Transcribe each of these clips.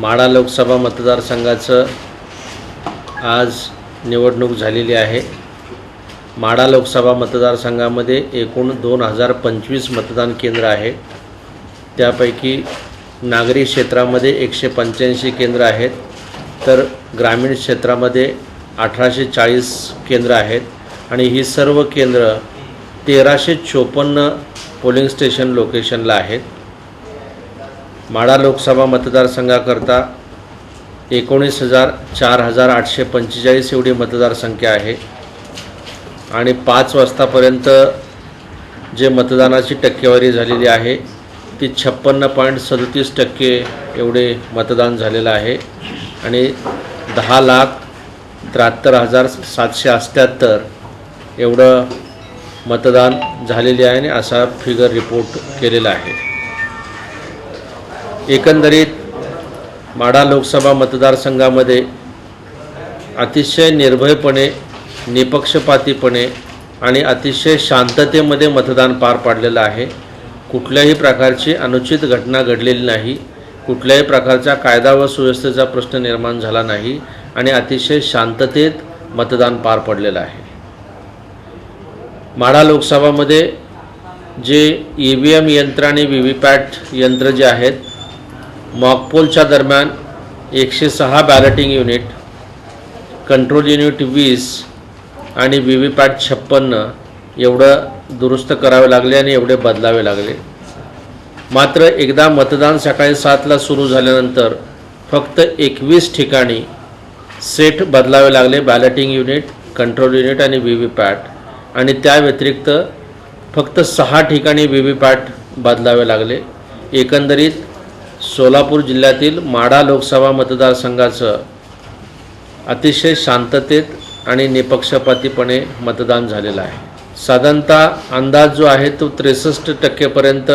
माढा लोकसभा मतदारसंघाचं आज निवडणूक झालेली आहे. माढा लोकसभा मतदारसंघामध्ये एकूण दोन हजार पंचवीस मतदान केंद्र आहे. त्यापैकी नागरी क्षेत्रामध्ये एकशे पंच्याऐंशी केंद्र आहेत. तर ग्रामीण क्षेत्रामध्ये अठराशे चाळीस केंद्र आहेत. आणि ही सर्व केंद्र तेराशे चोपन्न पोलिंग स्टेशन लोकेशनला आहेत. माडा लोकसभा मतदारसंघाकरता एकोणीस हजार चार हजार आठशे पंचेचाळीस एवढी मतदारसंख्या आहे. आणि पाच वाजतापर्यंत जे मतदानाची टक्केवारी झालेली आहे ती छप्पन्न पॉईंट सदतीस टक्के एवढे मतदान झालेलं आहे. आणि दहा लाख त्र्याहत्तर हजार सातशे अठ्ठ्याहत्तर एवढं मतदान झालेले आहे आणि असा फिगर रिपोर्ट केलेला आहे. एकंदरीत माढा लोकसभा मतदारसंघामध्ये अतिशय निर्भयपणे निपक्षपातीपणे आणि अतिशय शांततेमध्ये मतदान पार पाडलेलं आहे. कुठल्याही प्रकारची अनुचित घटना घडलेली नाही. कुठल्याही प्रकारचा कायदा व सुव्यवस्थेचा प्रश्न निर्माण झाला नाही आणि अतिशय शांततेत मतदान पार पडलेलं आहे. माढा लोकसभामध्ये जे ई व्ही एम यंत्र आणि व्ही व्ही पॅट यंत्र जे आहेत मॉकपोलच्या दरम्यान एकशे सहा बॅलेटिंग युनिट कंट्रोल युनिट वीस आणि व्ही व्ही पॅट छप्पन्न एवढं दुरुस्त करावे लागले आणि एवढे बदलावे लागले. मात्र एकदा मतदान सकाळी सातला सुरू झाल्यानंतर फक्त एकवीस ठिकाणी सेट बदलावे लागले बॅलेटिंग युनिट कंट्रोल युनिट आणि व्ही व्ही पॅट आणि त्या व्यतिरिक्त फक्त सहा ठिकाणी व्ही व्ही पॅट बदलावे लागले. एकंदरीत सोलापूर जिल्ह्यातील माढा लोकसभा मतदारसंघाचं अतिशय शांततेत आणि निपक्षपातीपणे मतदान झालेलं आहे. साधारणतः अंदाज जो आहे तो त्रेसष्ट टक्केपर्यंत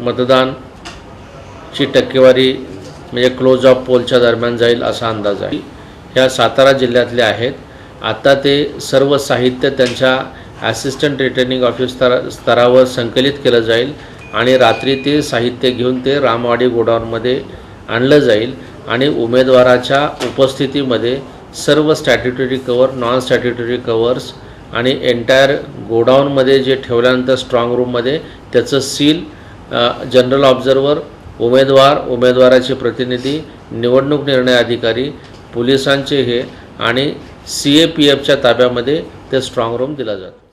मतदानची टक्केवारी म्हणजे क्लोज ऑफ पोलच्या दरम्यान जाईल असा अंदाज आहे. ह्या सातारा जिल्ह्यातले आहेत. आता ते सर्व साहित्य त्यांच्या ॲसिस्टंट रिटर्निंग ऑफिस स्तरा स्तरावर संकलित केलं जाईल. आणि रात्री ते साहित्य घेऊन ते रामवाडी गोडाऊनमध्ये आणलं जाईल आणि उमेदवाराच्या उपस्थितीमध्ये सर्व statutory cover non statutory covers आणि एंटायर गोडाऊनमध्ये जे ठेवल्यानंतर स्ट्रॉंग रूममध्ये त्याचं सील जनरल ऑब्झर्वर उमेदवार उमेदवाराचे प्रतिनिधी निवडणूक निर्णय अधिकारी पोलिसांचे हे आणि सी ए पी एफच्या ताब्यामध्ये ते स्ट्रॉंग रूम दिला जातो.